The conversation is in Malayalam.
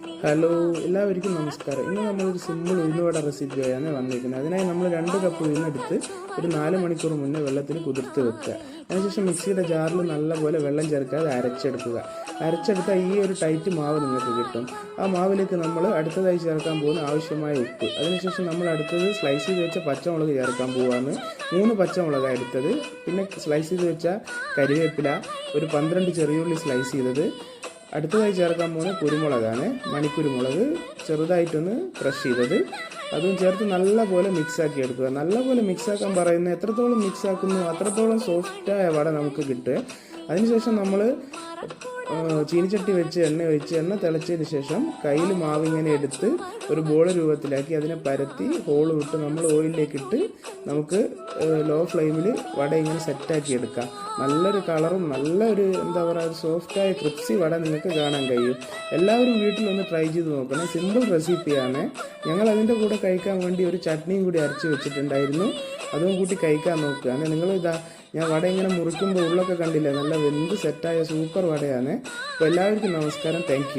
ഹലോ എല്ലാവർക്കും നമസ്കാരം. ഇന്ന് നമ്മളൊരു സിമ്പിൾ ഉഴുന്നുവട റെസിപ്പിയാണ് വന്നിരിക്കുന്നത്. അതിനായി നമ്മൾ രണ്ട് കപ്പ് ഉഴുന്നെടുത്ത് ഒരു നാല് മണിക്കൂർ മുന്നേ വെള്ളത്തിൽ കുതിർത്ത് വെക്കുക. അതിനുശേഷം മിക്സിയുടെ ജാറിൽ നല്ലപോലെ വെള്ളം ചേർക്കാതെ അരച്ചെടുക്കുക. അരച്ചെടുത്താൽ ഈ ഒരു ടൈറ്റ് മാവ് നിങ്ങൾക്ക് കിട്ടും. ആ മാവിലേക്ക് നമ്മൾ അടുത്തതായി ചേർക്കാൻ പോകുന്ന ആവശ്യമായ ഉപ്പ്. അതിനുശേഷം നമ്മൾ അടുത്തത് സ്ലൈസ് ചെയ്ത് വെച്ച പച്ചമുളക് ചേർക്കാൻ പോവാണ്. മൂന്ന് പച്ചമുളകാണ് എടുത്തത്. പിന്നെ സ്ലൈസ് ചെയ്ത് വെച്ച കരിവേപ്പില ഒരു പന്ത്രണ്ട് ചെറിയുള്ളി സ്ലൈസ് ചെയ്തത്. അടുത്തതായി ചേർക്കാൻ പോകുന്നത് കുരുമുളകാണ്. മണിക്കുരുമുളക് ചെറുതായിട്ടൊന്ന് ക്രഷ് ചെയ്തത്. അതും ചേർത്ത് നല്ലപോലെ മിക്സാക്കി എടുക്കുക. നല്ലപോലെ മിക്സാക്കാൻ പറയുന്നത് എത്രത്തോളം മിക്സാക്കുന്നു അത്രത്തോളം സോഫ്റ്റായ വട നമുക്ക് കിട്ടുക. അതിനുശേഷം നമ്മൾ ചീനിച്ചട്ടി വെച്ച് എണ്ണ ഒഴിച്ച് എണ്ണ തിളച്ചതിന് ശേഷം കയ്യിൽ മാവ് ഇങ്ങനെ എടുത്ത് ഒരു ബോൾ രൂപത്തിലാക്കി അതിനെ പരത്തി ഹോൾ വിട്ട് നമ്മൾ ഓയിലിലേക്ക് ഇട്ട് നമുക്ക് ലോ ഫ്ലെയിമിൽ വട ഇങ്ങനെ സെറ്റാക്കി എടുക്കാം. നല്ലൊരു കളറും നല്ലൊരു എന്താ പറയുക സോഫ്റ്റായ ക്രിപ്സി വട നിങ്ങൾക്ക് കാണാൻ കഴിയും. എല്ലാവരും വീട്ടിലൊന്ന് ട്രൈ ചെയ്ത് നോക്കണം. സിമ്പിൾ റെസിപ്പിയാണ്. ഞങ്ങൾ അതിന്റെ കൂടെ കഴിക്കാൻ വേണ്ടി ഒരു ചട്നിയും കൂടി അരച്ച് വെച്ചിട്ടുണ്ടായിരുന്നു. അതും കൂട്ടി കഴിക്കാൻ നോക്കുകയാണ്. നിങ്ങൾ ഇതാ ഞാൻ വട ഇങ്ങനെ മുറിക്കുമ്പോൾ ഉള്ളൊക്കെ കണ്ടില്ലേ? നല്ല വെന്ത് സെറ്റായ സൂപ്പർ വടയാണ്. അപ്പോൾ എല്ലാവർക്കും നമസ്കാരം. താങ്ക്